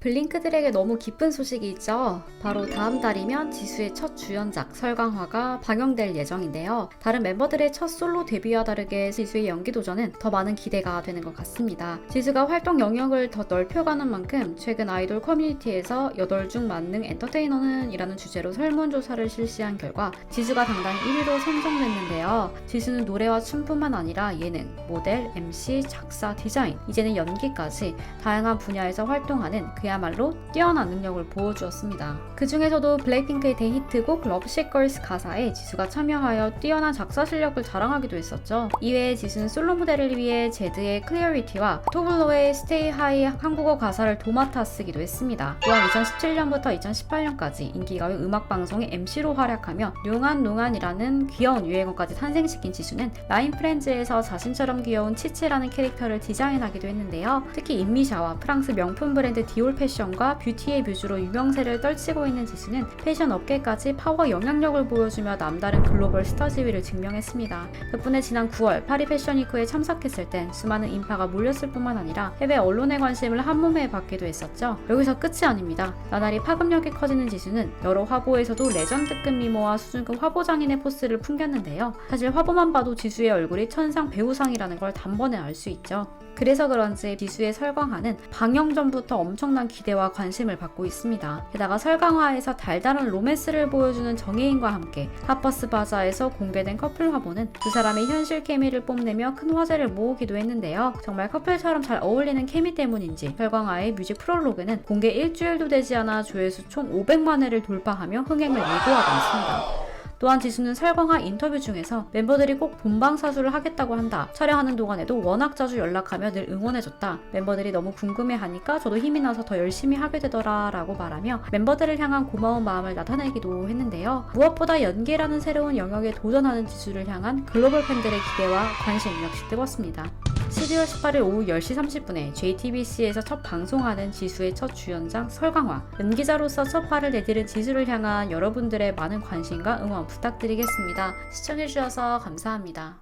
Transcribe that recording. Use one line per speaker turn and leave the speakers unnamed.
블링크들에게 너무 기쁜 소식이 있죠. 바로 다음 달이면 지수의 첫 주연작 설강화가 방영될 예정인데요. 다른 멤버들의 첫 솔로 데뷔와 다르게 지수의 연기 도전은 더 많은 기대가 되는 것 같습니다. 지수가 활동 영역을 더 넓혀가는 만큼 최근 아이돌 커뮤니티에서 8중 만능 엔터테이너는 이라는 주제로 설문조사를 실시한 결과 지수가 당당 1위로 선정됐는데요. 지수는 노래와 춤뿐만 아니라 예능, 모델, MC, 작사, 디자인, 이제는 연기까지 다양한 분야에서 활동하는 그 야말로 뛰어난 능력을 보여주었습니다. 그 중에서도 블랙핑크의 대히트곡 러브식 걸스 가사에 지수가 참여하여 뛰어난 작사 실력을 자랑하기도 했었죠. 이외에 지수는 솔로 무대를 위해 제드의 클리어리티와 토블로의 스테이 하이 한국어 가사를 도맡아 쓰기도 했습니다. 또한 2017년부터 2018년까지 인기가요 음악 방송의 MC로 활약하며 농안농안이라는 귀여운 유행어까지 탄생시킨 지수는 라인 프렌즈에서 자신처럼 귀여운 치치라는 캐릭터를 디자인하기도 했는데요. 특히 인미샤와 프랑스 명품 브랜드 디올 패션과 뷰티의 뮤즈로 유명세를 떨치고 있는 지수는 패션 업계까지 파워 영향력을 보여주며 남다른 글로벌 스타 지위를 증명했습니다. 덕분에 지난 9월 파리 패션위크에 참석했을 땐 수많은 인파가 몰렸을 뿐만 아니라 해외 언론의 관심을 한몸에 받기도 했었죠. 여기서 끝이 아닙니다. 나날이 파급력이 커지는 지수는 여러 화보에서도 레전드급 미모와 수준급 화보 장인의 포스를 풍겼는데요. 사실 화보만 봐도 지수의 얼굴이 천상 배우상이라는 걸 단번에 알 수 있죠. 그래서 그런지 지수의 설광화는 방영 전부터 엄청난 기대와 관심을 받고 있습니다. 게다가 설광화에서 달달한 로맨스를 보여주는 정혜인과 함께 하퍼스 바자에서 공개된 커플 화보는 두 사람의 현실 케미를 뽐내며 큰 화제를 모으기도 했는데요. 정말 커플처럼 잘 어울리는 케미 때문인지 설광화의 뮤직 프롤로그는 공개 일주일도 되지 않아 조회수 총 500만 회를 돌파하며 흥행을 예고하고 있습니다. 또한 지수는 설광화 인터뷰 중에서 멤버들이 꼭 본방 사수를 하겠다고 한다. 촬영하는 동안에도 워낙 자주 연락하며 늘 응원해줬다. 멤버들이 너무 궁금해하니까 저도 힘이 나서 더 열심히 하게 되더라 라고 말하며 멤버들을 향한 고마운 마음을 나타내기도 했는데요. 무엇보다 연기라는 새로운 영역에 도전하는 지수를 향한 글로벌 팬들의 기대와 관심 역시 뜨겁습니다. 12월 18일 오후 10시 30분에 JTBC에서 첫 방송하는 지수의 첫 주연장 설강화 연기자로서 첫 발을 내디딘 지수를 향한 여러분들의 많은 관심과 응원 부탁드리겠습니다. 시청해주셔서 감사합니다.